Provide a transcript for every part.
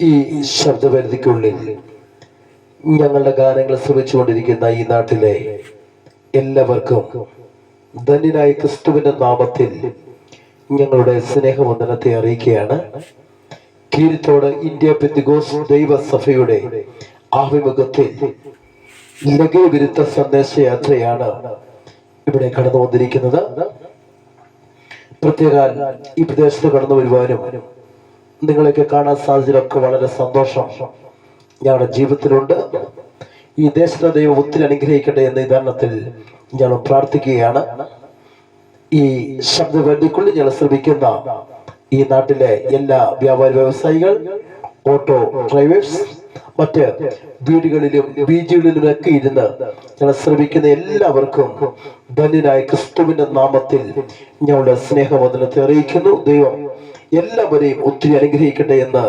ഈ ശബ്ദപരിധിക്കുള്ളിൽ ഞങ്ങളുടെ ഗാനങ്ങൾ ശ്രമിച്ചുകൊണ്ടിരിക്കുന്ന ഈ നാട്ടിലെ എല്ലാവർക്കും ധന്യനായ ക്രിസ്തുവിന്റെ നാമത്തിൽ ഞങ്ങളുടെ സ്നേഹവന്ദനത്തെ അറിയിക്കുകയാണ്. കീരിത്തോട് ഇന്ത്യ പെത്തിഗോസ് ദൈവസഭയുടെ ആഭിമുഖ്യത്തിൽ ലഹരി വിരുദ്ധ സന്ദേശയാത്രയാണ് ഇവിടെ കടന്നു വന്നിരിക്കുന്നത് പ്രത്യേക ഈ പ്രദേശത്ത് കടന്നു വരുവാനും നിങ്ങളെയൊക്കെ കാണാൻ സാധിച്ചതൊക്കെ വളരെ സന്തോഷം. ഞങ്ങളുടെ ജീവിതത്തിലുണ്ട്. ഈ ദേശത്തെ ദൈവം ഒത്തിരി അനുഗ്രഹിക്കട്ടെ എന്ന ഉദാഹരണത്തിൽ ഞങ്ങൾ പ്രാർത്ഥിക്കുകയാണ്. ഈ ശബ്ദവേദിക്കുള്ളിൽ ഞങ്ങൾ ശ്രമിക്കുന്ന ഈ നാട്ടിലെ എല്ലാ വ്യാപാര വ്യവസായികൾ ഓട്ടോ ഡ്രൈവേഴ്സ് മറ്റ് വീടുകളിലും ബീജുകളിലുമൊക്കെ ഇരുന്ന് ഞങ്ങൾ ശ്രമിക്കുന്ന എല്ലാവർക്കും ധന്യനായ ക്രിസ്തുവിന്റെ നാമത്തിൽ ഞങ്ങളുടെ സ്നേഹവന്ദനത്തെ അറിയിക്കുന്നു. ദൈവം എല്ലാവരെയും ഒത്തിരി അനുഗ്രഹിക്കട്ടെ എന്ന്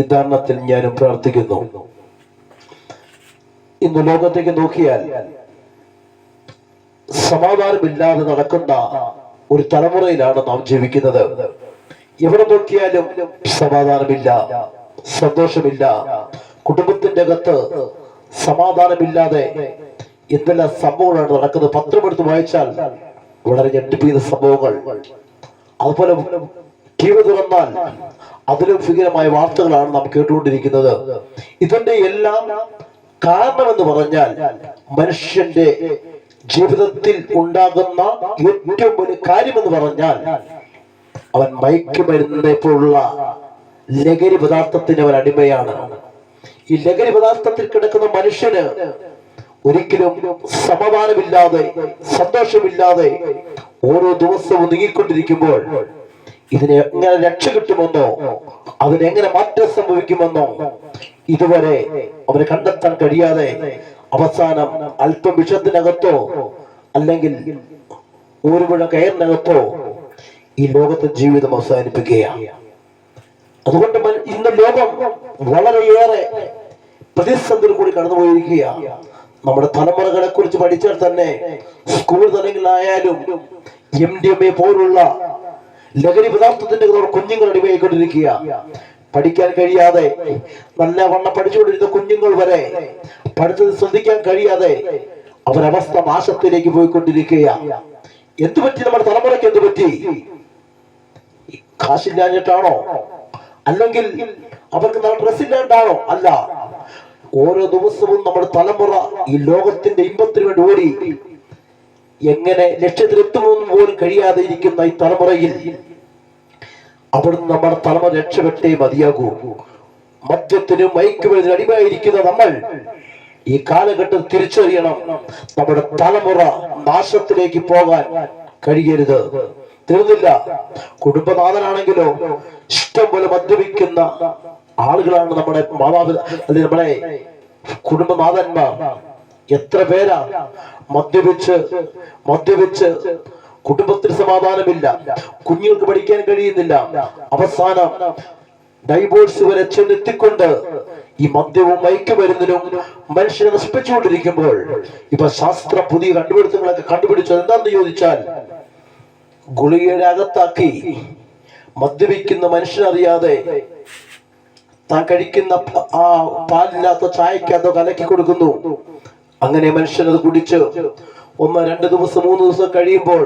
ഉദാഹരണത്തിൽ ഞാനും പ്രാർത്ഥിക്കുന്നു. ഇന്ന് ലോകത്തേക്ക് നോക്കിയാൽ സമാധാനമില്ലാതെ നടക്കുന്ന ഒരു തലമുറയിലാണ് നാം ജീവിക്കുന്നത്. എവിടെ നോക്കിയാലും സമാധാനമില്ല സന്തോഷമില്ല. കുടുംബത്തിന്റെ അകത്ത് സമാധാനമില്ലാതെ എന്തെല്ലാം സംഭവങ്ങളാണ് നടക്കുന്നത്. പത്രം എടുത്ത് വായിച്ചാൽ വളരെ ഞെട്ടിപ്പിക്കുന്ന സംഭവങ്ങൾ. അതുപോലെ ടി വി തുറന്നാൽ അതിലും ഭീകരമായ വാർത്തകളാണ് നാം കേട്ടുകൊണ്ടിരിക്കുന്നത്. ഇതിന്റെ എല്ലാം കാരണമെന്ന് പറഞ്ഞാൽ മനുഷ്യന്റെ ജീവിതത്തിൽ ഉണ്ടാകുന്ന ഏറ്റവും വലിയ കാര്യമെന്ന് പറഞ്ഞാൽ അവൻ മയക്കുമരുന്നിനെ പോലുള്ള ലഹരി പദാർത്ഥത്തിന് അവൻ അടിമയാണ്. ഈ ലഹരി പദാർത്ഥത്തിൽ കിടക്കുന്ന മനുഷ്യന് ഒരിക്കലും സമാധാനമില്ലാതെ സന്തോഷമില്ലാതെ ഓരോ ദിവസവും നീങ്ങിക്കൊണ്ടിരിക്കുമ്പോൾ ഇതിനെ എങ്ങനെ രക്ഷ കിട്ടുമെന്നോ അതിനെങ്ങനെ മാറ്റം സംഭവിക്കുമെന്നോ ഇതുവരെ അവന് കണ്ടെത്താൻ കഴിയാതെ അവസാനം അല്പം വിഷത്തിനകത്തോ അല്ലെങ്കിൽ ഒരു പുഴ കയറിനകത്തോ ഈ ലോകത്തെ ജീവിതം അവസാനിപ്പിക്കുകയാണ് അതുകൊണ്ട് ഇന്ന് ലോകം വളരെയേറെ പ്രതിസന്ധിയിൽ കൂടി കടന്നുപോയിരിക്കുകയാണ് നമ്മുടെ തലമുറകളെ കുറിച്ച് പഠിച്ചാൽ തന്നെ സ്കൂൾ തലങ്ങളിലായാലും എം ഡി എം എ പോലുള്ള ലഹരി പദാർത്ഥത്തിന്റെ കുഞ്ഞുങ്ങൾ അടിമയായിക്കൊണ്ടിരിക്കുക പഠിക്കാൻ കഴിയാതെ നല്ല വണ്ണം പഠിച്ചുകൊണ്ടിരുന്ന കുഞ്ഞുങ്ങൾ വരെ പഠിച്ചത് ശ്രദ്ധിക്കാൻ കഴിയാതെ അവരവസ്ഥ നാശത്തിലേക്ക് പോയിക്കൊണ്ടിരിക്കുക എന്തു പറ്റി നമ്മുടെ തലമുറയ്ക്ക് എന്തു പറ്റി? കാശില്ലാഞ്ഞിട്ടാണോ? അല്ലെങ്കിൽ അവർക്ക് ഡ്രസ് ഇല്ലാണ്ടാണോ അല്ല. ഓരോ ദിവസവും നമ്മുടെ തലമുറ ഈ ലോകത്തിന്റെ ഇമ്പത്തിന് വേണ്ടി ഓടി എങ്ങനെ ലക്ഷ്യത്തിലെത്തുമെന്ന് പോലും കഴിയാതെ ഇരിക്കുന്ന ഈ തലമുറയിൽ അവിടുന്ന് നമ്മുടെ തലമുറ രക്ഷപ്പെട്ടേ മതിയാകൂ. മദ്യത്തിനും മയക്കുമരുന്നിന് അടിമയായിരിക്കുന്ന നമ്മൾ ഈ കാലഘട്ടം തിരിച്ചറിയണം. നമ്മുടെ തലമുറ നാശത്തിലേക്ക് പോകാൻ കഴിയരുത്. തീർന്നില്ല. കുടുംബനാഥനാണെങ്കിലോ ഇഷ്ടം പോലെ മദ്യപിക്കുന്ന ആളുകളാണ് നമ്മുടെ മാതാപിതാ അല്ലെങ്കിൽ നമ്മുടെ കുടുംബനാഥന്മാർ. എത്ര പേരാ? മദ്യപിച്ച് മദ്യപിച്ച് കുടുംബത്തിന് സമാധാനമില്ല. കുഞ്ഞുങ്ങൾക്ക് പഠിക്കാൻ കഴിയുന്നില്ല. അവസാനം ഡൈവോഴ്സ് വരെ ചെന്നെത്തിക്കൊണ്ട് ഈ മദ്യവും മയക്കുമരുന്നിനും മനുഷ്യനെ നശിപ്പിച്ചുകൊണ്ടിരിക്കുമ്പോൾ ഇപ്പൊ ശാസ്ത്ര പുതിയ കണ്ടുപിടുത്തങ്ങളൊക്കെ കണ്ടുപിടിച്ചത് എന്താണെന്ന് ചോദിച്ചാൽ ഗുളികയുടെ അകത്താക്കി മദ്യപിക്കുന്ന മനുഷ്യനറിയാതെ താൻ കഴിക്കുന്ന ആ പാലില്ലാത്ത ചായക്കകത്തോ കലക്കി കൊടുക്കുന്നു. അങ്ങനെ മനുഷ്യൻ അത് കുടിച്ച് ഒന്ന് രണ്ട് ദിവസം മൂന്ന് ദിവസം കഴിയുമ്പോൾ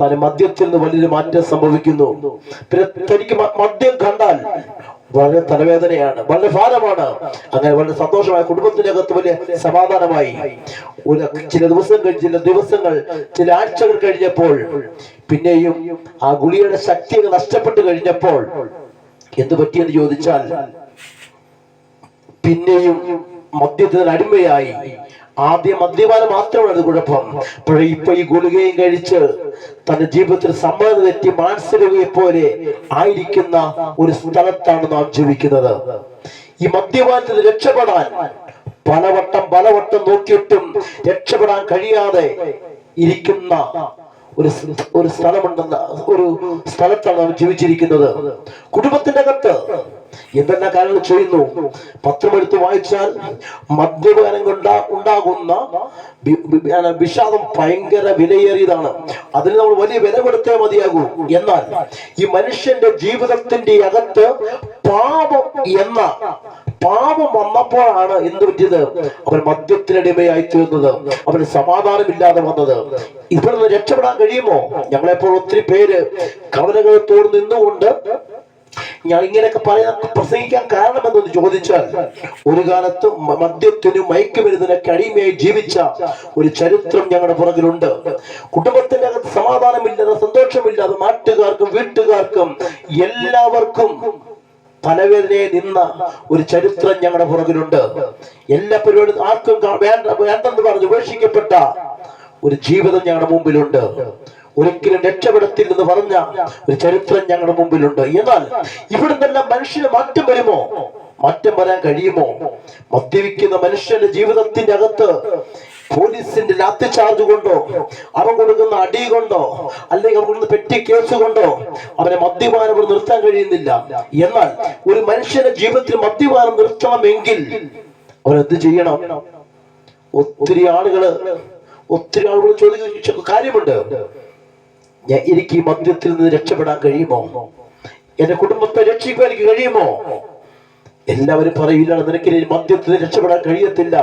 താൻ മദ്യത്തിൽ നിന്ന് വലിയൊരു മാറ്റം സംഭവിക്കുന്നു. പിന്നെ തനിക്ക് മദ്യം കണ്ടാൽ വളരെ തലവേദനയാണ് വളരെ ഭാരമാണ്. അങ്ങനെ വളരെ സന്തോഷമായ കുടുംബത്തിന്റെ അകത്ത് വലിയ സമാധാനമായി. ഒരു ചില ദിവസം കഴിഞ്ഞ് ചില ദിവസങ്ങൾ ചില ആഴ്ചകൾ കഴിഞ്ഞപ്പോൾ പിന്നെയും ആ ഗുളിയുടെ ശക്തി നഷ്ടപ്പെട്ടു കഴിഞ്ഞപ്പോൾ എന്ത് പറ്റിയെന്ന് ചോദിച്ചാൽ പിന്നെയും മദ്യത്തിന് അടിമയായി. ആദ്യം മദ്യപാനം മാത്രമാണ് കുഴപ്പം. പക്ഷേ ഇപ്പൊ ഈ ഗുളികയും കഴിച്ച് തന്റെ ജീവിതത്തിൽ സമ്മതം തെറ്റി മാനസികയെ പോലെ ആയിരിക്കുന്ന ഒരു സ്ഥലത്താണ് നാം ജീവിക്കുന്നത്. ഈ മദ്യപാനത്തിൽ രക്ഷപ്പെടാൻ പലവട്ടം പലവട്ടം നോക്കിയിട്ടും രക്ഷപ്പെടാൻ കഴിയാതെ ഇരിക്കുന്ന ഒരു ഒരു സ്ഥലമുണ്ടെന്ന ഒരു സ്ഥലത്താണ് നാം ജീവിച്ചിരിക്കുന്നത്. കുടുംബത്തിന്റെ അകത്ത് എന്തെല്ലാം കാര്യങ്ങൾ ചെയ്യുന്നു? പത്രമെടുത്ത് വായിച്ചാൽ മദ്യപാനം കൊണ്ട് ഉണ്ടാകുന്ന വിഷാദം ഭയങ്കര വിലയേറിയതാണ്. അതിന് നമ്മൾ വലിയ വില കൊടുത്തേ മതിയാകൂ. എന്നാൽ ഈ മനുഷ്യന്റെ ജീവിതത്തിന്റെ അകത്ത് പാപം എന്ന പാപം വന്നപ്പോഴാണ് എന്ത് പറ്റിയത്? അവൻ മദ്യത്തിനടിമയായി തീർന്നത്. അവന് സമാധാനമില്ലാതെ വന്നത്. ഇവിടെ നിന്ന് രക്ഷപ്പെടാൻ കഴിയുമോ? ഞങ്ങളെപ്പോൾ ഒത്തിരി പേര് കവലകളത്തോട് നിന്നുകൊണ്ട് ഞാൻ ഇങ്ങനെയൊക്കെ പറയാൻ പ്രസംഗിക്കാൻ കാരണം എന്തെന്ന് ചോദിച്ചാൽ ഒരു കാലത്ത് മദ്യത്തിനും മയക്കുമരുന്നിനൊക്കെ അടിമയായി ജീവിച്ച ഒരു ചരിത്രം ഞങ്ങളുടെ പുറകിലുണ്ട്. കുടുംബത്തിന്റെ അകത്ത് സമാധാനമില്ലാതെ സന്തോഷമില്ലാതെ നാട്ടുകാർക്കും വീട്ടുകാർക്കും എല്ലാവർക്കും തലവേദനയെ നിന്ന ഒരു ചരിത്രം ഞങ്ങളുടെ പുറകിലുണ്ട്. എല്ലാ പരിപാടി ആർക്കും വേണ്ട വേണ്ടെന്ന് പറഞ്ഞ് ഉപേക്ഷിക്കപ്പെട്ട ഒരു ജീവിതം ഞങ്ങളുടെ മുമ്പിലുണ്ട്. ഒരിക്കലും രക്ഷപ്പെടത്തില്ലെന്ന് പറഞ്ഞ ഒരു ചരിത്രം ഞങ്ങളുടെ മുമ്പിലുണ്ട്. എന്നാൽ ഇവിടുന്നെല്ലാം മനുഷ്യന് മാറ്റം വരുമോ? മാറ്റം വരാൻ കഴിയുമോ? മദ്യപിക്കുന്ന മനുഷ്യന്റെ ജീവിതത്തിന്റെ അകത്ത് പോലീസിന്റെ ലാത്തി ചാർജ് കൊണ്ടോ അവൻ കൊടുക്കുന്ന അടി കൊണ്ടോ അല്ലെങ്കിൽ അവർ കൊടുക്കുന്ന പെറ്റി കേസ് കൊണ്ടോ അവനെ മദ്യപാനം ഇവിടെ നിർത്താൻ കഴിയുന്നില്ല. എന്നാൽ ഒരു മനുഷ്യന്റെ ജീവിതത്തിൽ മദ്യപാനം നിർത്തണമെങ്കിൽ അവരെന്ത് ചെയ്യണം? ഒത്തിരി ആളുകൾ ഒത്തിരി ആളുകൾ ചോദിക്കുന്ന കാര്യമുണ്ട്. എനിക്ക് ഈ മദ്യത്തിൽ നിന്ന് രക്ഷപ്പെടാൻ കഴിയുമോ? എന്റെ കുടുംബത്തെ രക്ഷിക്കാൻ എനിക്ക് കഴിയുമോ? എല്ലാവരും പറയില്ല നിനക്ക് മദ്യത്തിൽ രക്ഷപ്പെടാൻ കഴിയത്തില്ല.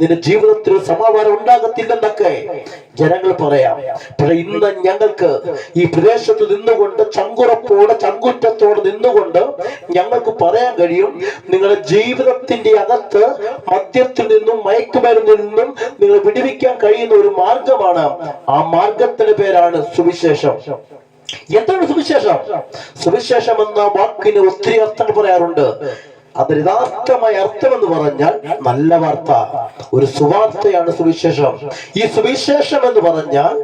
നിന്റെ ജീവിതത്തിൽ സമാധാനം ഉണ്ടാകത്തില്ലെന്നൊക്കെ ജനങ്ങൾ പറയാം. പക്ഷെ ഇന്ന് ഞങ്ങൾക്ക് ഈ പ്രദേശത്ത് നിന്നുകൊണ്ട് ചങ്കുറപ്പോടെ ചങ്കുറ്റത്തോടെ നിന്നുകൊണ്ട് ഞങ്ങൾക്ക് പറയാൻ കഴിയും നിങ്ങളുടെ ജീവിതത്തിന്റെ അകത്ത് മദ്യത്തിൽ നിന്നും മയക്കുമരുന്നിൽ നിന്നും നിങ്ങൾ വിടുവിക്കാൻ കഴിയുന്ന ഒരു മാർഗമാണ് ആ മാർഗത്തിന്റെ പേരാണ് സുവിശേഷം. എന്താണ് സുവിശേഷം? സുവിശേഷം എന്ന വാക്കിന് ഒത്തിരി അർത്ഥങ്ങൾ പറയാറുണ്ട്. അത് യഥാർത്ഥമായ അർത്ഥം എന്ന് പറഞ്ഞാൽ നല്ല വാർത്ത ഒരു സുവാർത്തയാണ് സുവിശേഷം. ഈ സുവിശേഷം എന്ന് പറഞ്ഞാൽ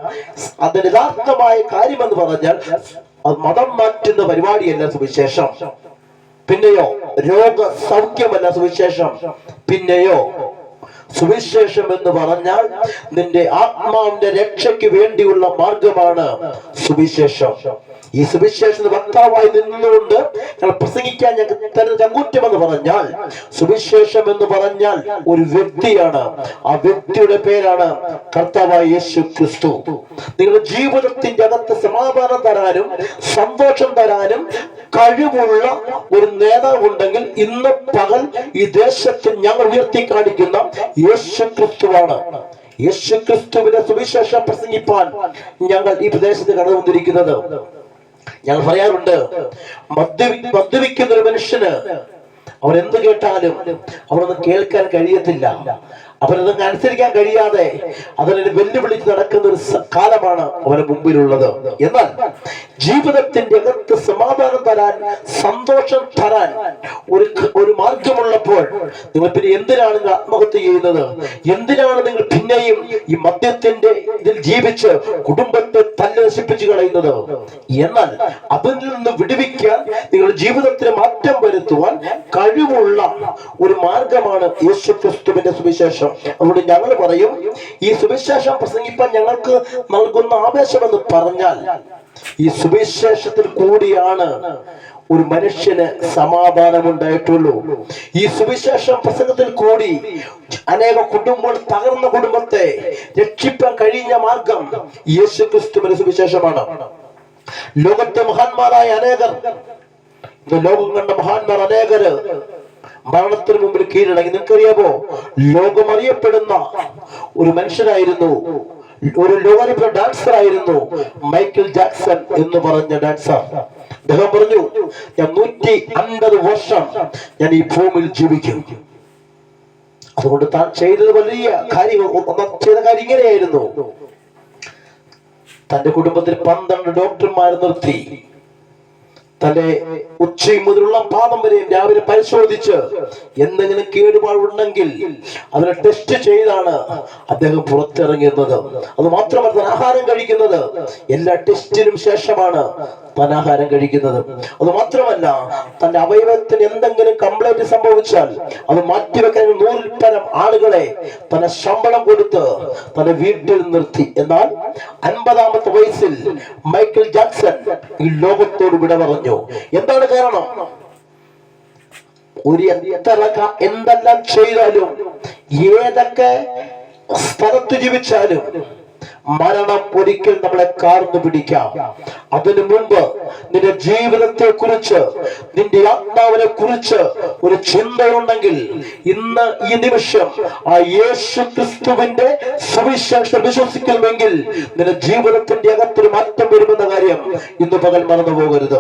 അതിന് യഥാർത്ഥമായ കാര്യം എന്ന് പറഞ്ഞാൽ അത് മതം മാറ്റുന്ന പരിപാടിയല്ല സുവിശേഷം. പിന്നെയോ രോഗ സൗഖ്യമല്ല സുവിശേഷം. പിന്നെയോ സുവിശേഷം എന്ന് പറഞ്ഞാൽ നിന്റെ ആത്മാവിന്റെ രക്ഷയ്ക്ക് വേണ്ടിയുള്ള മാർഗമാണ് സുവിശേഷം. ഈ സുവിശേഷത്തിന് വക്താവായി നിന്നുകൊണ്ട് പ്രസംഗിക്കാൻ ഞങ്ങൾക്ക് തരുന്ന ചങ്കൂറ്റം എന്ന് പറഞ്ഞാൽ സുവിശേഷം എന്ന് പറഞ്ഞാൽ ഒരു വ്യക്തിയാണ്. ആ വ്യക്തിയുടെ പേരാണ് കർത്താവായ യേശു ക്രിസ്തു. നിങ്ങളുടെ ജീവിതത്തിന്റെ അകത്ത് സമാധാനം തരാനും സന്തോഷം തരാനും കഴിവുള്ള ഒരു നേതാവുണ്ടെങ്കിൽ ഇന്ന് പകൽ ഈ ദേശത്തിൽ ഞങ്ങൾ ഉയർത്തി കാണിക്കുന്ന യേശു ക്രിസ്തുവാണ്. യേശു ക്രിസ്തുവിന്റെ സുവിശേഷം പ്രസംഗിപ്പാൻ ഞങ്ങൾ ഈ പ്രദേശത്ത് കടന്നു വന്നിരിക്കുന്നത് ഞങ്ങൾ പറയാറുണ്ട് മദ്യപി മദ്യപിക്കുന്ന ഒരു മനുഷ്യന് അവൻ എന്ത് കേട്ടാലും അവനൊന്നും കേൾക്കാൻ കഴിയത്തില്ല. അവനതൊന്നും അനുസരിക്കാൻ കഴിയാതെ അതിനെ വെല്ലുവിളിച്ച് നടക്കുന്ന ഒരു കാലമാണ് അവന് മുമ്പിലുള്ളത്. എന്നാൽ ജീവിതത്തിന്റെ അകത്ത് സമാധാനം തരാൻ സന്തോഷം തരാൻ ഒരു ഒരു മാർഗമുള്ളപ്പോൾ നിങ്ങൾ പിന്നെ എന്തിനാണ് നിങ്ങൾ ആത്മഹത്യ ചെയ്യുന്നത്? എന്തിനാണ് നിങ്ങൾ പിന്നെയും ഈ മദ്യത്തിന്റെ ഇതിൽ ജീവിച്ച് കുടുംബത്തെ തല്ല് നശിപ്പിച്ചു കളയുന്നത്? എന്നാൽ അതിൽ നിന്ന് വിടുവിക്കാൻ നിങ്ങളുടെ ജീവിതത്തിന് മാറ്റം വരുത്തുവാൻ കഴിവുള്ള ഒരു മാർഗമാണ് യേശുക്രിസ്തുവിന്റെ സുവിശേഷം. അതുകൊണ്ട് ഞങ്ങൾ പറയും ഈ സുവിശേഷം പ്രസംഗിപ്പാൻ ഞങ്ങൾക്ക് നൽകുന്ന ആവേശം എന്ന് പറഞ്ഞാൽ ഈ സുവിശേഷത്തിൽ കൂടിയാണ് ഒരു മനുഷ്യന് സമാധാനമുണ്ടായിട്ടുള്ളൂ. ഈ സുവിശേഷം പ്രസംഗത്തിൽ കൂടി അനേക കുടുംബങ്ങൾ തകർന്ന കുടുംബത്തെ രക്ഷിപ്പാൻ കഴിഞ്ഞ മാർഗം യേശു ക്രിസ്തുവിന്റെ സുവിശേഷമാണ്. ലോകത്തെ മഹാന്മാരായ അനേകർ ലോകം കണ്ട മഹാന്മാർ അനേകര് മരണത്തിന് മുമ്പിൽ കീഴടങ്ങി നിങ്ങൾക്കറിയാമോ ലോകം അറിയപ്പെടുന്ന ഒരു മനുഷ്യനായിരുന്നു. ഒരു ലോകറിയ ഡാൻസർ ആയിരുന്നു മൈക്കിൾ ജാക്സൺ എന്ന് പറഞ്ഞ ഡാൻസർ. അദ്ദേഹം പറഞ്ഞു ഞാൻ നൂറ്റി അൻപത് വർഷം ഞാൻ ഈ ഭൂമിയിൽ ജീവിക്കും. അതുകൊണ്ട് താൻ ചെയ്തത് വലിയ കാര്യങ്ങൾ ചെയ്ത കാര്യം ഇങ്ങനെയായിരുന്നു. തന്റെ കുടുംബത്തിൽ പന്ത്രണ്ട് ഡോക്ടർമാർ നിർത്തി. തന്റെ ഉച്ചയും മുതലുള്ള പാദം വരെയും രാവിലെ പരിശോധിച്ച് എന്തെങ്കിലും കേടുപാടുണ്ടെങ്കിൽ അതിനെ ടെസ്റ്റ് ചെയ്താണ് അദ്ദേഹം പുറത്തിറങ്ങുന്നത്. അത് മാത്രമല്ല ആഹാരം കഴിക്കുന്നത് എല്ലാ ടെസ്റ്റിനും ശേഷമാണ് താൻ ആഹാരം കഴിക്കുന്നത്. അത് മാത്രമല്ല തന്റെ അവയവത്തിന് എന്തെങ്കിലും കംപ്ലൈന്റ് സംഭവിച്ചാൽ അത് മാറ്റിവെക്കാൻ നൂറിൽ പരം ആളുകളെ തന്നെ ശമ്പളം കൊടുത്ത് തന്നെ വീട്ടിൽ നിർത്തി. എന്നാൽ അൻപതാമത്തെ വയസ്സിൽ മൈക്കിൾ ജാക്സൺ ഈ ലോകത്തോട് വിട എന്താണ് കാരണം? ഒരു എത്ര എന്തെല്ലാം ചെയ്താലും ഏതൊക്കെ സ്ഥലത്ത് ജീവിച്ചാലും മരണം ഒരിക്കൽ നമ്മളെ കാർന്നു പിടിക്കാം. അതിനു മുമ്പ് നിന്റെ ജീവിതത്തെ കുറിച്ച് നിന്റെ ആത്മാവിനെ കുറിച്ച് ഒരു ചിന്തയുണ്ടെങ്കിൽ ഇന്ന് ഈ നിമിഷം ആ യേശു ക്രിസ്തുവിന്റെ സുവിശേഷം വിശ്വസിക്കുമെങ്കിൽ നിന്റെ ജീവിതത്തിന്റെ അകത്തൊരു മാറ്റം വരുമെന്ന കാര്യം ഇന്ന് പകൽ മറന്നു പോകരുത്.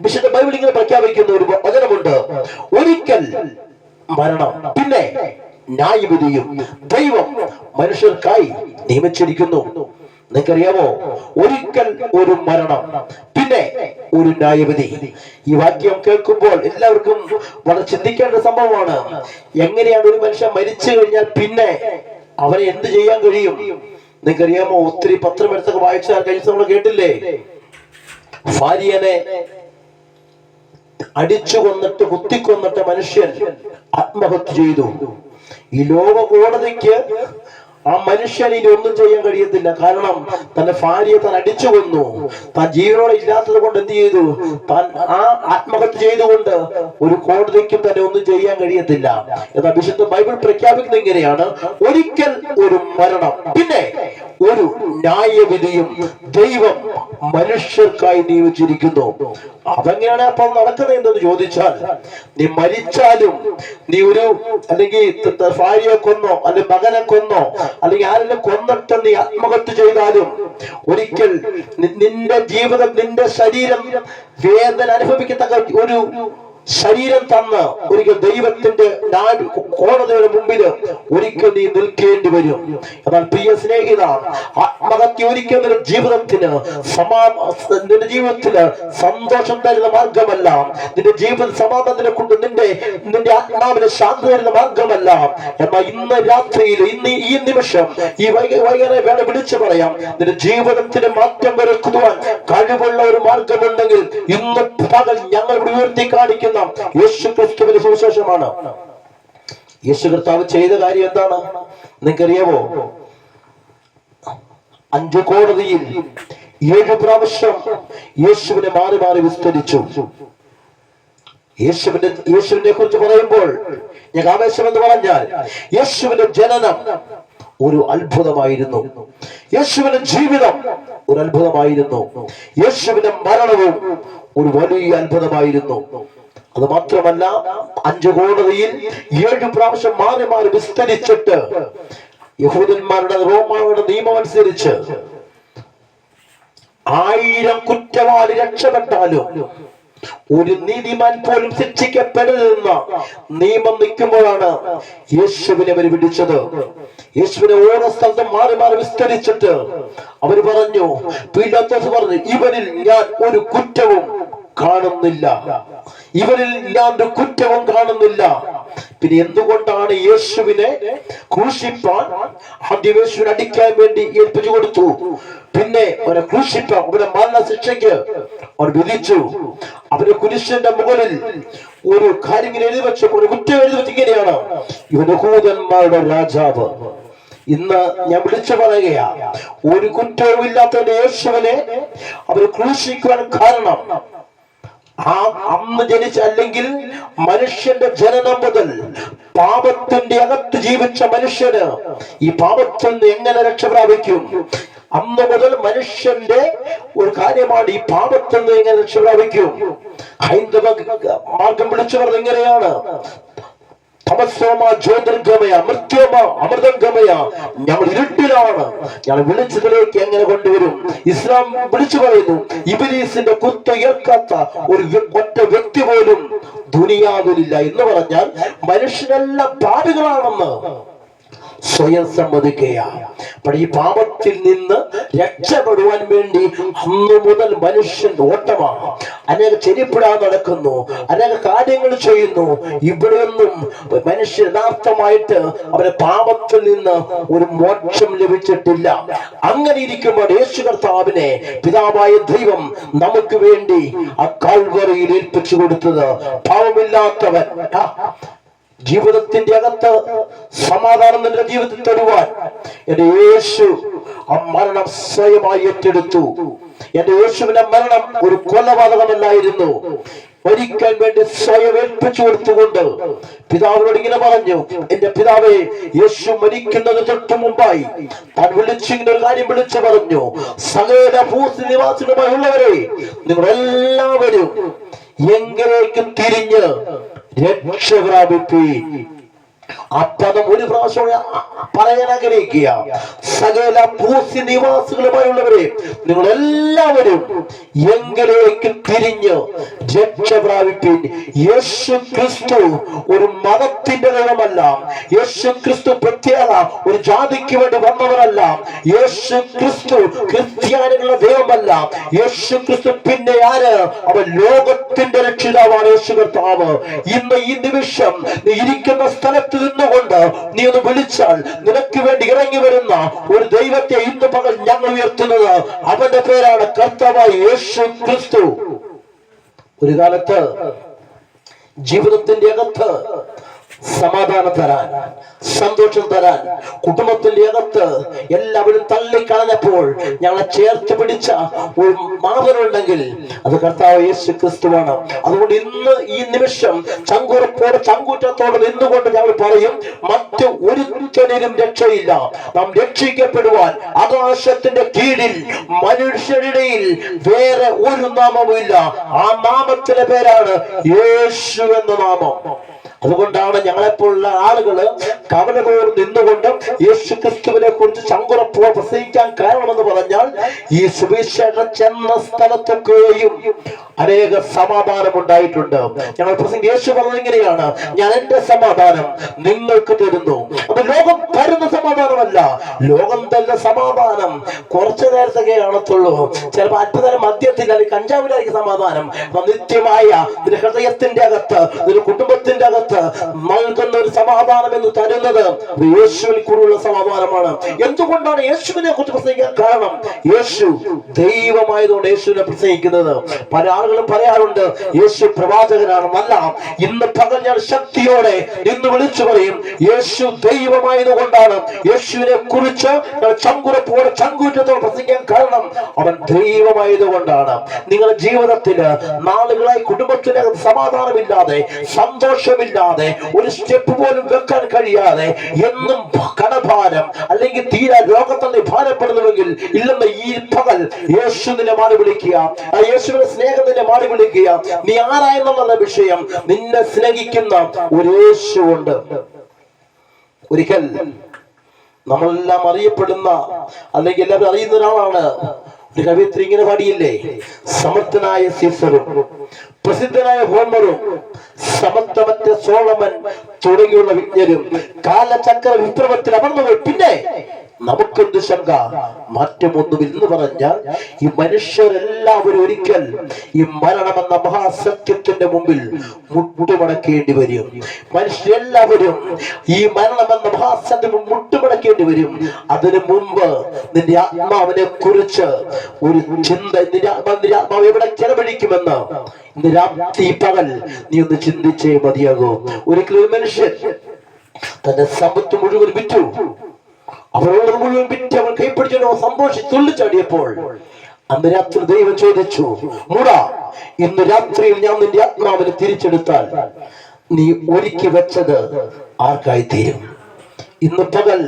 വിശുദ്ധ ബൈബിൾ ഇങ്ങനെ പ്രഖ്യാപിക്കുന്ന ഒരു വചനമുണ്ട്. ഒരിക്കൽ മരണം പിന്നെ ന്യായവിധിയും ദൈവം മനുഷ്യർക്കായി നിയമിച്ചിരിക്കുന്നു. നിങ്ങൾക്കറിയാമോ? ഒരിക്കൽ ഒരു മരണം പിന്നെ ഒരു ന്യായവിധി. ഈ വാക്യം കേൾക്കുമ്പോൾ എല്ലാവർക്കും വളരെ ചിന്തിക്കേണ്ട സംഭവമാണ്. എങ്ങനെയാണ് ഒരു മനുഷ്യൻ മരിച്ചു കഴിഞ്ഞാൽ പിന്നെ അവനെ എന്ത് ചെയ്യാൻ കഴിയും? നിങ്ങൾക്കറിയാമോ? ഒത്തിരി പത്രം എടുത്തൊക്കെ വായിച്ചാൽ കഴിച്ച നമ്മൾ കേട്ടില്ലേ? ഭാര്യനെ അടിച്ചു കൊന്നിട്ട് കുത്തിക്കൊന്നിട്ട് മനുഷ്യൻ ആത്മഹത്യ ചെയ്തു. ഈ ലോക കോടതിക്ക് ആ മനുഷ്യൻ ഇനി ഒന്നും ചെയ്യാൻ കഴിയത്തില്ല. കാരണം തന്റെ ഭാര്യയെ താൻ അടിച്ചു കൊന്നു. താൻ ജീവനോടെ ഇല്ലാത്തത് കൊണ്ട് എന്ത് ചെയ്തു? താൻ ആ ആത്മഹത്യ ചെയ്തുകൊണ്ട് ഒരു കോടതിക്കും തന്നെ ഒന്നും ചെയ്യാൻ കഴിയത്തില്ല. എന്നാൽ വിശുദ്ധ ബൈബിൾ പ്രഖ്യാപിക്കുന്നത് ഇങ്ങനെയാണ്. ഒരിക്കൽ ഒരു മരണം. പിന്നെ ഒരു ന്യായവിധിയും ദൈവം മനുഷ്യർക്കായി നിയമിച്ചിരിക്കുന്നു അതെങ്ങനെയാണ് അപ്പൊ നടക്കുന്നത് എന്തെന്ന് ചോദിച്ചാൽ നീ മരിച്ചാലും നീ ഒരു അല്ലെങ്കിൽ ഭാര്യയെ കൊന്നോ അല്ലെങ്കിൽ മകനെ കൊന്നോ അല്ലെങ്കിൽ ആരെങ്കിലും കൊന്നിട്ട് നീ ആത്മഹത്യ ചെയ്താലും ഒരിക്കൽ നിന്റെ ജീവിതം നിന്റെ ശരീരം വേദന അനുഭവിക്കത്തക്ക ഒരു ശരീരം തന്ന ഒരിക്കൽ ദൈവത്തിന്റെ കോടതിയുടെ മുമ്പിൽ ഒരിക്കൽ നീ നിൽക്കേണ്ടി വരും. എന്നാൽ പ്രിയ സ്നേഹിത ആത്മഹത്യ ഒരിക്കൽ നിന്റെ ജീവിതത്തിന് സമാ നിന്റെ ജീവിതത്തിന് സന്തോഷം തരുന്ന മാർഗമല്ല. നിന്റെ ജീവിത സമാധാനത്തിനെ കൊണ്ട് നിന്റെ നിന്റെ ആത്മാവിനെ ശാന്തി തരുന്ന മാർഗമല്ല. എന്നാൽ ഇന്ന് രാത്രിയിൽ ഇന്ന് ഈ നിമിഷം ഈ വൈകി വൈകുന്നേരം വേണം വിളിച്ചു പറയാം. നിന്റെ ജീവിതത്തിന് മാറ്റം വരുത്തുവാൻ കഴിവുള്ള ഒരു മാർഗമുണ്ടെങ്കിൽ ഇന്ന് പകൽ ഞങ്ങൾ ഉയർത്തി കാണിക്കുന്ന യേശു ക്രിസ്തുവിന്റെ സുവിശേഷമാണ്. യേശു കർത്താവ് ചെയ്ത കാര്യം എന്താണ്? നിങ്ങൾക്കറിയാവോ? അഞ്ചു കോടതിയിൽ ഏഴ് പ്രാവശ്യം യേശുവിനെ മാറി മാറി വിസ്തരിച്ചു. യേശുവിന്റെ യേശുവിനെ കുറിച്ച് പറയുമ്പോൾ ഞാൻ ആവേശം എന്ന് പറഞ്ഞാൽ യേശുവിന്റെ ജനനം ഒരു അത്ഭുതമായിരുന്നു. യേശുവിന്റെ ജീവിതം ഒരു അത്ഭുതമായിരുന്നു. യേശുവിന്റെ മരണവും ഒരു വലിയ അത്ഭുതമായിരുന്നു. അത് മാത്രമല്ല അഞ്ചു കോടതിയിൽ ഏഴു പ്രാവശ്യം മാറി മാറി വിസ്തരിച്ചിട്ട് യഹൂദന്മാരുടെ റോമാരുടെ നിയമം അനുസരിച്ച് ആയിരം കുറ്റവാളി രക്ഷപ്പെട്ടാലും ഒരു നീതിമാൻ പോലും ശിക്ഷിക്കപ്പെടരുതെന്ന നിയമം നിൽക്കുമ്പോഴാണ് യേശുവിനെ അവർ പിടിച്ചത് യേശുവിനെ ഓരോ സ്ഥലത്തും മാറി മാറി വിസ്തരിച്ചിട്ട് അവർ പറഞ്ഞു പറഞ്ഞു ഇവരിൽ ഞാൻ ഒരു കുറ്റവും കാണുന്നില്ല. ഇവരിൽ ഇല്ലാണ്ട് കുറ്റവും കാണുന്നില്ല. പിന്നെ എന്തുകൊണ്ടാണ് യേശുവിനെ ക്രൂശിപ്പാൻ ആദ്യം യേശുവിനെ അടിക്കാൻ വേണ്ടി ഏൽപ്പിച്ചു കൊടുത്തു? പിന്നെ അവനെ ക്രൂശിപ്പാൻ മരണ ശിക്ഷയ്ക്ക് അവർ വിധിച്ചു. അവരെ കുരിശന്റെ മുകളിൽ ഒരു കാര്യം ഇങ്ങനെ എഴുതി വെച്ചപ്പോൾ ഒരു കുറ്റം എഴുതി വെച്ച് ഇങ്ങനെയാണ്. യഹൂദന്മാരുടെ രാജാവ് ഇന്ന് ഞാൻ വിളിച്ചു പറയുകയാ ഒരു കുറ്റവും ഇല്ലാത്തവന്റെ യേശുവിനെ അവർ ക്രൂശിക്കുവാൻ കാരണം ആ അമ്മ ജനിച്ച അല്ലെങ്കിൽ മനുഷ്യന്റെ ജനനം മുതൽ പാപത്തിന്റെ അകത്ത് ജീവിച്ച മനുഷ്യന് ഈ പാപത്തിൽ നിന്ന് എങ്ങനെ രക്ഷ പ്രാപിക്കും? അന്ന് മുതൽ മനുഷ്യന്റെ ഒരു കാര്യമാണ് ഈ പാപത്തിൽ നിന്ന് എങ്ങനെ രക്ഷ പ്രാപിക്കും? ഹൈന്ദവ മാർഗം വിളിച്ചു പറഞ്ഞത് എങ്ങനെയാണ് തമസോമ ജ്യോതിർഗമയ മൃത്യോമ അമൃതംഗമയ ഞങ്ങൾ ഇരുട്ടിലാണ്. ഞങ്ങൾ വിളിച്ചതിലേക്ക് എങ്ങനെ കൊണ്ടുവരും? ഇസ്ലാം വിളിച്ചു പറയുന്നു ഇബിലീസിന്റെ കുത്ത് ഏൽക്കാത്ത ഒരു ഒറ്റ വ്യക്തി പോലും ദുനിയാവിലില്ല എന്ന് പറഞ്ഞാൽ മനുഷ്യരെല്ലാം പാപികളാണെന്ന്. സ്വയം സമ്മതിക്കുകയാണ്. അപ്പോൾ ഈ പാപത്തിൽ നിന്ന് രക്ഷപ്പെടുവാൻ വേണ്ടി അന്ന് മുതൽ മനുഷ്യൻ ഓട്ടമാണ്. അനേക ചെരിപ്പിടാൻ നടക്കുന്നു അനേക കാര്യങ്ങൾ ചെയ്യുന്നു. ഇവിടെയൊന്നും മനുഷ്യ യഥാർത്ഥമായിട്ട് അവരെ പാപത്തിൽ നിന്ന് ഒരു മോക്ഷം ലഭിച്ചിട്ടില്ല. അങ്ങനെ ഇരിക്കുമ്പോൾ യേശു കർത്താവിനെ പിതാവായ ദൈവം നമുക്ക് വേണ്ടി ആ കാൽവറിയിൽ ഏൽപ്പിച്ചു കൊടുത്തത് പാവമില്ലാത്തവൻ. ജീവിതത്തിന്റെ അകത്ത് സമാധാനം നിന്റെ ജീവിതത്തിൽ തരുവാൻ എന്റെ യേശു ആ മരണം സ്വയമായി ഏറ്റെടുത്തു. എന്റെ യേശുവിന്റെ മരണം ഒരു കൊലപാതകമല്ലായിരുന്നു. ഒരിക്കൽ വേണ്ടി സ്വയം ഏൽപ്പിച്ചു കൊടുത്തുകൊണ്ട് പിതാവിനോട് ഇങ്ങനെ പറഞ്ഞു എന്റെ പിതാവെ യേശു മരിക്കുന്നതിന് തൊട്ടു മുമ്പായി താൻ വിളിച്ചിങ്ങനെ ഒരു കാര്യം വിളിച്ചു പറഞ്ഞു. സകല ഭൂസി നിവാസികളുമായുള്ളവരെ നിങ്ങൾ എല്ലാവരും എങ്കിലേക്കും തിരിഞ്ഞ് രക്ഷ പ്രാപിപ്പീൻ പദം ഒരു പ്രാവശ്യം പറയാൻ ആഗ്രഹിക്കുക. സകല ഭൂസി നിവാസികളുമായുള്ളവരെ നിങ്ങൾ എല്ലാവരും എങ്കിലേക്ക് തിരിഞ്ഞ് രക്ഷ പ്രാപിപ്പിൻ. യേശു ക്രിസ്തു ഒരു മതത്തിന്റെ നിറമല്ല യേശു ക്രിസ്തു പ്രത്യേക ഒരു ജാതിക്ക് വേണ്ടി വന്നവരല്ല യേശു ക്രിസ്തു ക്രിസ്ത്യാനികളുടെ ദൈവമല്ല. യേശു ക്രിസ്തു പിന്നെ ആര്? അവൻ ലോകത്തിന്റെ രക്ഷിതാവാണ് യേശു കർത്താവ്. ഇന്ന് ഈ നിമിഷം ഇരിക്കുന്ന സ്ഥലത്ത് നിന്നുകൊണ്ട് നീ ഒന്ന് വിളിച്ചാൽ നിനക്ക് വേണ്ടി ഇറങ്ങി വരുന്ന ഒരു ദൈവത്തെ ഇന്ന് പകൽ ഞങ്ങൾ ഉയർത്തുന്നത്. അവന്റെ പേരാണ് കർത്താവായ യേശു ക്രിസ്തു. ഒരു കാലത്ത് ജീവിതത്തിന്റെ അകത്ത് സമാധാനം തരാൻ സന്തോഷം തരാൻ. കുടുംബത്തിന്റെ അകത്ത് എല്ലാവരും തള്ളിക്കളഞ്ഞപ്പോൾ ഞങ്ങളെ ചേർത്ത് പിടിച്ച ഒരു മാതനുണ്ടെങ്കിൽ അത് കർത്താവ് യേശു ക്രിസ്തുവാണ് അതുകൊണ്ട് ഇന്ന് ഈ നിമിഷം ചങ്കുറപ്പോടെ ചങ്കൂറ്റത്തോടെ നിന്നുകൊണ്ട് ഞങ്ങൾ പറയും മറ്റ് ഒരുത്തനും രക്ഷയില്ല. നാം രക്ഷിക്കപ്പെടുവാൻ ആകാശത്തിന്റെ കീഴിൽ മനുഷ്യരുടെയിൽ വേറെ ഒരു നാമവും ഇല്ല ആ നാമത്തിന്റെ പേരാണ് യേശു എന്ന നാമം. അതുകൊണ്ടാണ് ഞങ്ങളെപ്പോലുള്ള ആളുകൾ കവലകോർ നിന്നുകൊണ്ട് യേശു ക്രിസ്തുവിനെ കുറിച്ച് ശങ്കുറപ്പോ പ്രസംഗിക്കാൻ കാരണമെന്ന് പറഞ്ഞാൽ ഈ സുവിശേഷം ചെന്ന സ്ഥലത്തൊക്കെയും അനേക സമാധാനം ഉണ്ടായിട്ടുണ്ട്. ഞങ്ങൾ പ്രസംഗം യേശു പറഞ്ഞത് ഇങ്ങനെയാണ്. ഞാൻ എന്റെ സമാധാനം നിങ്ങൾക്ക് തരുന്നു. അത് ലോകം തരുന്ന സമാധാനമല്ല. ലോകം തരുന്ന സമാധാനം കുറച്ചു നേരത്തൊക്കെ കാണത്തുള്ളൂ. ചിലപ്പോൾ അല്പതരം മദ്യത്തിൽ അല്ലെങ്കിൽ കഞ്ചാവിലായിരിക്കും സമാധാനം. നിത്യമായ നിന്റെ ഹൃദയത്തിന്റെ അകത്ത് നിന്റെ കുടുംബത്തിന്റെ അകത്ത് നൽകുന്ന ഒരു സമാധാനം എന്ന് തരുന്നത് യേശുവിൽ കൂടെയുള്ള സമാധാനമാണ്. എന്തുകൊണ്ടാണ് യേശുവിനെ കുറിച്ച് പ്രസംഗിക്കാൻ കാരണം? യേശു ദൈവമായതുകൊണ്ട് യേശുവിനെ പ്രസംഗിക്കുന്നത്. പല ആളുകളും പറയാറുണ്ട് യേശു പ്രവാചകനാണെന്നല്ല ഇന്ന് പകൽ ഞാൻ ശക്തിയോടെ ഇന്ന് വിളിച്ചു പറയും യേശു ദൈവമായതുകൊണ്ടാണ് യേശുവിനെ കുറിച്ച് ചങ്കുരപ്പോടെ ചങ്കൂറ്റത്തോടെ പ്രസംഗിക്കാൻ കാരണം. അവൻ ദൈവമായതുകൊണ്ടാണ്. നിങ്ങളുടെ ജീവിതത്തിന് നാളുകളായി കുടുംബത്തിനകത്ത് സമാധാനമില്ലാതെ സന്തോഷമില്ലാതെ ഒരു സ്റ്റെപ്പ് പോലും വെക്കാൻ കഴിയാതെ എന്നും കടഭാരം അല്ലെങ്കിൽ തീരെ ലോകത്തന്നെ ഭാരപ്പെടുന്നുവെങ്കിൽ ഇല്ലെന്ന് ഈ പകൽ യേശുവിനെ മാറി വിളിക്കുക. ആ യേശുവിന്റെ സ്നേഹത്തിന്റെ മാറി വിളിക്കുക. നീ ആരായെന്നുള്ള വിഷയം നിന്നെ സ്നേഹിക്കുന്ന ഒരു യേശു ഉണ്ട്. ഒരിക്കൽ നമ്മളെല്ലാം അറിയപ്പെടുന്ന അല്ലെങ്കിൽ എല്ലാവരും അറിയുന്ന ഒരാളാണ് ഒരു കവിയത്രി ഇങ്ങനെ പാടിയില്ലേ? സമർത്ഥനായ സീസറും പ്രസിദ്ധനായ ഹോമറും സമന്തമന്റെ സോളമൻ തുടങ്ങിയുള്ള വിജ്ഞരും കാലചക്ര വിപ്ലവത്തിൽ അമർന്നുപോയി. പിന്നെ നമുക്കെന്ത് ശങ്ക? മാറ്റമൊന്നും എന്ന് പറഞ്ഞാൽ ഈ മനുഷ്യരെല്ലാവരും ഒരിക്കൽ ഈ മരണമെന്ന മഹാസത്യത്തിന്റെ മുമ്പിൽ മുട്ടുമടക്കേണ്ടി വരും. മനുഷ്യരെല്ലാവരും ഈ മരണമെന്ന മഹാസത്യം മുട്ടുമടക്കേണ്ടി വരും. അതിനു മുമ്പ് നിന്റെ ആത്മാവിനെ കുറിച്ച് ഒരു ചിന്ത നിന്റെ ആത്മാ നിന്റെ ആത്മാവ് എവിടെ ചെലവഴിക്കുമെന്ന് ഇന്ന് രാത്രി പകൽ നീ ഒന്ന് ചിന്തിച്ചേ മതിയാകൂ. ഒരിക്കലും ഒരു മനുഷ്യൻ തന്റെ സമ്പത്ത് മുഴുവൻ വിറ്റു. അവരോട് മുഴുവൻ വിറ്റ് അവൾ കൈപ്പിടിച്ചോ സന്തോഷി തുള്ളിച്ചാടിയപ്പോൾ അന്ന് രാത്രി ദൈവം ചോദിച്ചു മൂടാ ഇന്ന് രാത്രിയിൽ ഞാൻ നിന്റെ ആത്മാവിനെ തിരിച്ചെടുത്താൽ നീ ഒരുക്കി വെച്ചത് ആർക്കായി തീരും ഇന്ന് പകൽ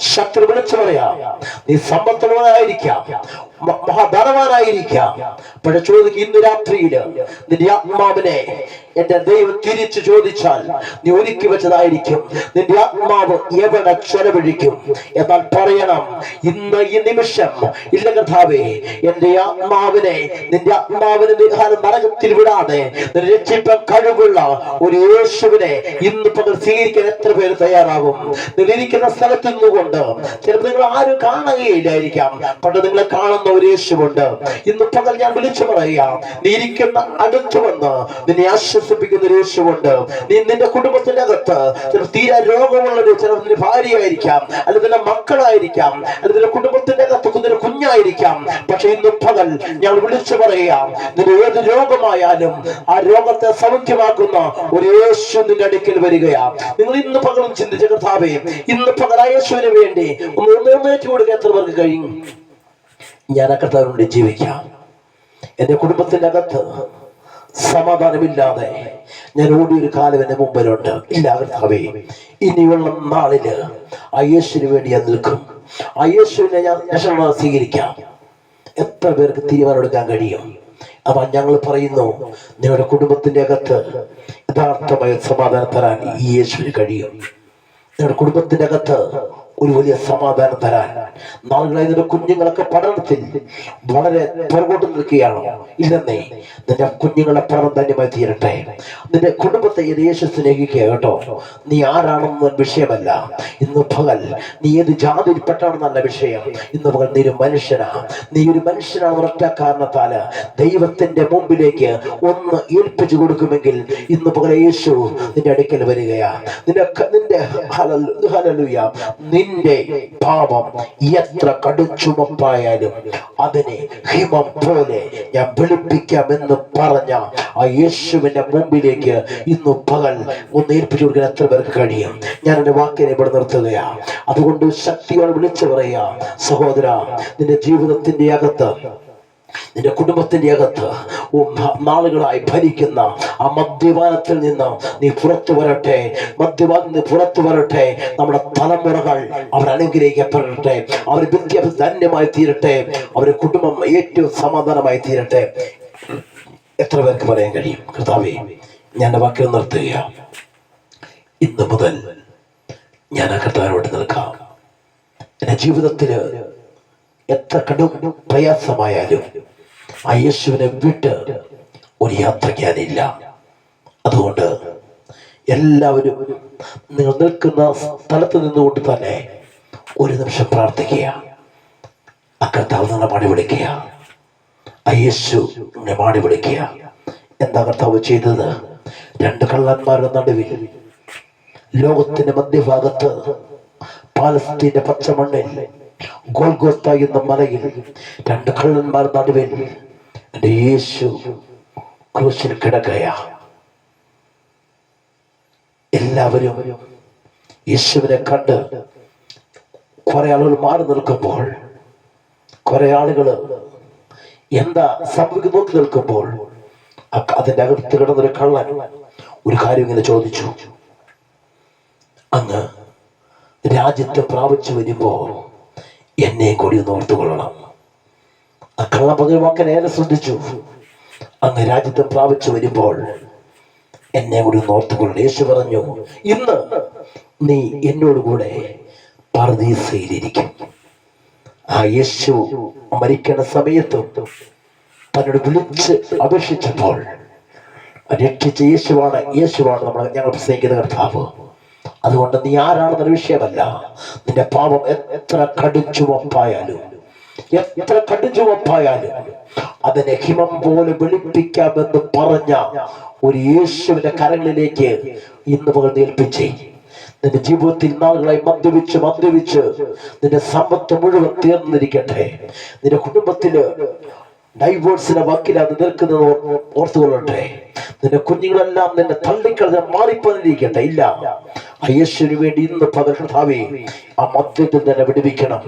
ശത്രു വിളിച്ചു പറയാം. നീ സമ്പത്തുള്ളവനായിരിക്കാം. മഹാധനവാനായിരിക്കാം പക്ഷെ ചോദിക്കും ഇന്ന് രാത്രിയിൽ നിന്റെ ആത്മാവിനെ എന്റെ ദൈവം തിരിച്ചു ചോദിച്ചാൽ നീ ഒരുക്കി വെച്ചതായിരിക്കും. നിന്റെ ആത്മാവ് എവിടെ ചെലവഴിക്കും? എന്നാൽ പറയണം ഇന്ന് ഈ നിമിഷം ഇല്ല കഥാവേ എന്റെ ആത്മാവിനെ നിന്റെ ആത്മാവിനെ നിഹാരം നരകത്തിൽ വിടാതെ രക്ഷിപ്പാൻ കഴിവുള്ള ഒരു യേശുവിനെ ഇന്ന് പകൽ സ്വീകരിക്കാൻ എത്ര പേര് തയ്യാറാകും? നിന്നിരിക്കുന്ന സ്ഥലത്ത് നിന്നുകൊണ്ട് ചിലപ്പോൾ നിങ്ങൾ ആരും കാണുകയില്ലായിരിക്കാം. പണ്ട് നിങ്ങളെ കാണുന്ന ഒരു യേശുവുണ്ട്. ഇന്ന് പകൽ ഞാൻ വിളിച്ചു പറയാം നീ ഇരിക്കുന്ന അടുത്ത് വന്ന് നിന്നെ ആശ്വസിപ്പിക്കുന്ന ഒരു യേശുവുണ്ട്. നീ നിന്റെ കുടുംബത്തിന്റെ അകത്ത് ചില തീരെ രോഗമുള്ളൊരു ചില നിന്റെ ഭാര്യയായിരിക്കാം അല്ലെങ്കിൽ നിന്റെ മക്കളായിരിക്കാം അല്ലെങ്കിൽ നിന്റെ കുടുംബത്തിന്റെ അകത്ത് നിന്റെ കുഞ്ഞായിരിക്കാം. പക്ഷെ ഇന്ന് പകൽ ഞാൻ വിളിച്ചു പറയാം നിന്റെ ഏത് രോഗമായാലും ആ രോഗത്തെ സൗഖ്യമാക്കുന്ന ഒരു യേശു നിന്റെ അടുക്കൽ വരികയാ നിങ്ങൾ ഇന്ന് പകലും ചിന്തിച്ച കർത്താവേ ഇന്ന് യേശുവിന് വേണ്ടി? ഒന്ന് കൊടുക്കാൻ എത്ര പേർക്ക് കഴിയും? ഞാൻ ആ കർത്താവിനോട് ജീവിക്കാം. എന്റെ കുടുംബത്തിന്റെ അകത്ത് സമാധാനമില്ലാതെ ഞാൻ ഓടിയൊരു കാലം എന്റെ മുമ്പിലുണ്ട്. ഇല്ല കർത്താവേ ഇനിയുള്ള നാളിൽ ആ വേണ്ടി ഞാൻ നിൽക്കും. ആ ഞാൻ രക്ഷണമായി സ്വീകരിക്കാം. എത്ര പേർക്ക് തീരുമാനമെടുക്കാൻ കഴിയും? അപ്പൊ ഞങ്ങൾ പറയുന്നു നിങ്ങളുടെ കുടുംബത്തിന്റെ അകത്ത് യഥാർത്ഥമായ സമാധാനം തരാൻ ഈ യേശുവിന് കഴിയും. നിങ്ങളുടെ കുടുംബത്തിന്റെ അകത്ത് ഒരു വലിയ സമാധാനം തരാൻ. നാളുകളായി നിന്റെ കുഞ്ഞുങ്ങളൊക്കെ പഠനത്തിൽ വളരെ പുറകോട്ട് നിൽക്കുകയാണ്. ഇല്ലെന്നേ നിന്റെ കുഞ്ഞുങ്ങളെ പഠനം ധന്യമായി തീരട്ടെ. നിന്റെ കുടുംബത്തെ യേശു സ്നേഹിക്കുക കേട്ടോ. നീ ആരാണെന്ന വിഷയമല്ല. ഇന്ന് പകൽ നീ ഏത് ജാതിയിൽപ്പെട്ടാണെന്നല്ല വിഷയം. ഇന്ന് പകൽ നീ ഒരു മനുഷ്യനാ. നീ ഒരു മനുഷ്യനാ ഒറ്റ കാരണത്താൽ ദൈവത്തിന്റെ മുമ്പിലേക്ക് ഒന്ന് ഏൽപ്പിച്ചു കൊടുക്കുമെങ്കിൽ ഇന്ന് പകൽ യേശു നിന്റെ അടുക്കൽ വരികയാ. നിന്റെ നിന്റെ ഹല്ലേലൂയ. നിന്റെ പാപം എത്ര കടുച്ചുമപ്പായാലും അതിനെ ഹിമം പോലെ ഞാൻ വെളുപ്പിക്കാമെന്ന് പറഞ്ഞ ആ യേശുവിന്റെ മുമ്പിലേക്ക് ഇന്ന് പകൽ ഒന്ന് ഏൽപ്പിച്ചു കൊടുക്കാൻ എത്ര പേർക്ക് കഴിയും? ഞാൻ എന്റെ വാക്കിനെ ഇവിടെ നിർത്തുകയാണ് അതുകൊണ്ട് ശക്തിയോട് വിളിച്ചു പറയുക സഹോദര നിന്റെ ജീവിതത്തിന്റെ അകത്ത് നിന്റെ കുടുംബത്തിന്റെ അകത്ത് നാളുകളായി ഭരിക്കുന്ന ആ മദ്യപാനത്തിൽ നിന്ന് നീ പുറത്തു വരട്ടെ. മദ്യപാനത്തിൽ നിന്ന് പുറത്തു വരട്ടെ. നമ്മുടെ തലമുറകൾ അവർ അനുഗ്രഹിക്കപ്പെടട്ടെ. അവർ വിദ്യാഭ്യാസ ധന്യമായി തീരട്ടെ. അവരുടെ കുടുംബം ഏറ്റവും സമാധാനമായി തീരട്ടെ. എത്ര പേർക്ക് പറയാൻ കഴിയും? കർത്താവേ ഞാൻ വാക്കിൽ നിർത്തുക ഇന്ന് മുതൽ ഞാൻ ആ കർത്താവിനോട് നിൽക്കാം. എന്റെ ജീവിതത്തിൽ എത്ര കടും പ്രയാസമായാലും ആ യേശുവിനെ വിട്ട് ഒരു യാത്ര ഞാനില്ല. അതുകൊണ്ട് എല്ലാവരും നിങ്ങൾ നിൽക്കുന്ന സ്ഥലത്ത് നിന്നുകൊണ്ട് തന്നെ ഒരു നിമിഷം പ്രാർത്ഥിക്കുക. ആ കർത്താവ് നിങ്ങളെ മാടി വിളിക്കുക. ആ യേശു നിങ്ങളെ മാടി വിളിക്കുക. എന്താ കർത്താവ് ചെയ്തത്? രണ്ട് കള്ളന്മാരുടെ നടുവിൽ ലോകത്തിന്റെ മധ്യഭാഗത്ത് പാലസ്തീന്റെ പച്ചമണ്ണിൽ ഗോൽഗോത്ത എന്ന മലയിൽ രണ്ട് കള്ളന്മാർ നടുവിൽ എന്റെ യേശു ക്രൂശിൽ കിടക്കയാ. എല്ലാവരും യേശുവിനെ കണ്ട് കുറെ ആളുകൾ മാറി നിൽക്കുമ്പോൾ കുറെ ആളുകൾ എന്താ സംഭവിക്കുന്നു നോക്കി നിൽക്കുമ്പോൾ അതിന്റെ അകത്ത് കിടന്നൊരു കള്ളൻ ഒരു കാര്യം ഇങ്ങനെ ചോദിച്ചു. അങ്ങ് രാജ്യത്തെ പ്രാപിച്ചു വരുമ്പോ എന്നെ കൂടി ഒന്ന് ഓർത്തുകൊള്ളണം ആ കള്ള പകരമാക്കാൻ ഏറെ ശ്രദ്ധിച്ചു. അങ്ങ് രാജ്യത്തെ പ്രാപിച്ചു വരുമ്പോൾ എന്നെ കൂടി ഒന്ന് ഓർത്തുകൊള്ളണം യേശു പറഞ്ഞു ഇന്ന് നീ എന്നോട് കൂടെ പർദീസയിലിരിക്കും. ആ യേശു മരിക്കണ സമയത്തും തന്നോട് വിളിച്ച് അപേക്ഷിച്ചപ്പോൾ രക്ഷിച്ച യേശുവാണ് യേശുവാണ് നമ്മൾ ഞങ്ങൾ സ്നേഹിക്കുന്ന കർത്താവ്. അതുകൊണ്ട് നീ ആരാണെന്നൊരു വിഷയമല്ല. നിന്റെ പാപം എത്ര കടും ചുവപ്പായാലും എത്ര കടും ചുവപ്പായാലും അതിനെ ഹിമം പോലെ വെളുപ്പിക്കാമെന്ന് പറഞ്ഞ ഒരു യേശുവിന്റെ കരങ്ങളിലേക്ക് ഇന്ന് പകൽ ഏൽപ്പിച്ചേ. നിന്റെ ജീവിതത്തിൽ നാളുകളായി മദ്യപിച്ച് മദ്യപിച്ച് നിന്റെ സമ്പത്ത് മുഴുവൻ തീർന്നിരിക്കട്ടെ. നിന്റെ കുടുംബത്തിൽ ഡൈവോഴ്സിന്റെ വക്കിലാണ് നിൽക്കുന്നത് ഓർ- ഓർത്തുകൊള്ളട്ടെ? നിന്റെ കുഞ്ഞുങ്ങളെല്ലാം നിന്നെ തള്ളിക്കളഞ്ഞ മാറിപ്പോന്നിരിക്കട്ടെ ഇല്ല. അയ്യശ്വരു വേണ്ടി ഇന്ന് പകൽ കർത്താവേ ആ മദ്യത്തിൽ തന്നെ വിടുവിക്കണം.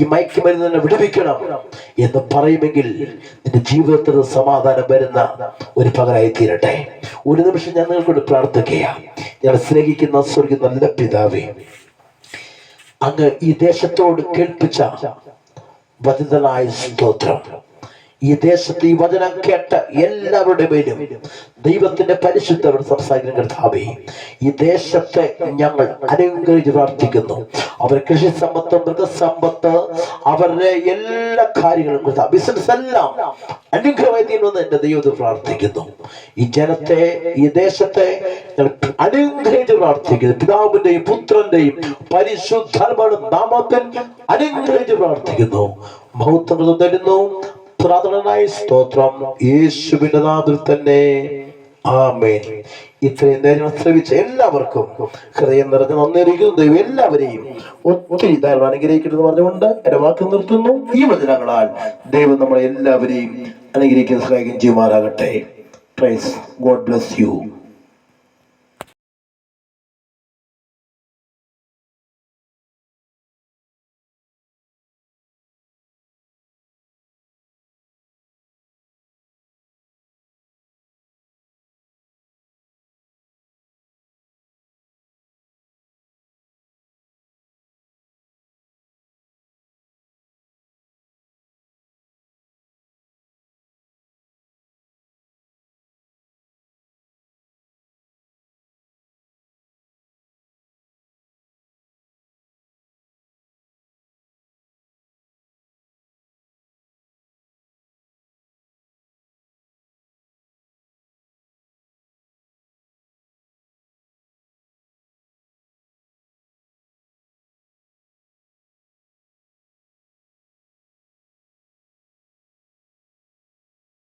ഈ മയക്കുമരുന്ന് തന്നെ വിടുവിക്കണം എന്ന് പറയുമെങ്കിൽ നിന്റെ ജീവിതത്തിൽ സമാധാനം വരുന്ന ഒരു പകലായി തീരട്ടെ ഒരു നിമിഷം ഞാൻ നിങ്ങൾക്കൊണ്ട് പ്രാർത്ഥിക്കുകയാണ് ഞാൻ സ്നേഹിക്കുന്ന സ്വർഗി നല്ല പിതാവേ അങ്ങ് ഈ ദേശത്തോട് കേൾപ്പിച്ച വചനനായ സ്തോത്രം. ഈ ദേശത്ത് ഈ വചനം കേട്ട എല്ലാവരുടെ മേലും ദൈവത്തിന്റെ പരിശുദ്ധവർ സംസാരിക്കുന്ന കർത്താവേ ഈ ദേശത്തെ ഞങ്ങൾ അനുഗ്രഹിച്ച് പ്രാർത്ഥിക്കുന്നു. അവർ കൃഷി സമ്പത്ത് മൃഗസമ്പത്ത് അവരുടെ എല്ലാ കാര്യങ്ങളും കർത്താവ് ബിസിനസ് എല്ലാം അനുഗ്രഹമായി തീരുമെന്ന് എന്റെ ദൈവത്തിൽ പ്രാർത്ഥിക്കുന്നു. ഈ ജനത്തെ ഈ ദേശത്തെ അനുഗ്രഹിച്ച് പ്രാർത്ഥിക്കുന്നു. പിതാവിന്റെയും പുത്രന്റെയും പരിശുദ്ധ നാമത്തിൽ അനുഗ്രഹിച്ച് പ്രാർത്ഥിക്കുന്നു. മഹത്വങ്ങൾ തരുന്നു. പ്രാർത്ഥനായ സ്തോത്രം യേശുവിന്റെ നാമത്തിൽ തന്നെ. ആമേൻ. ഇത്രയും നേരം ശ്രമിച്ച എല്ലാവർക്കും ഹൃദയം നിറഞ്ഞ നന്ദിയിരിക്കുന്നു ദൈവം എല്ലാവരെയും ഒത്തിരി ധാരാളം അനുഗ്രഹിക്കണമെന്ന് പറഞ്ഞുകൊണ്ട് എന്റെ വാക്ക് നിർത്തുന്നു. ഈ വചനങ്ങളാൽ ദൈവം നമ്മളെ എല്ലാവരെയും അനുഗ്രഹിക്കുന്ന സഹായിക്കുകയും ചെയ്യുമാറാകട്ടെ. Praise God bless you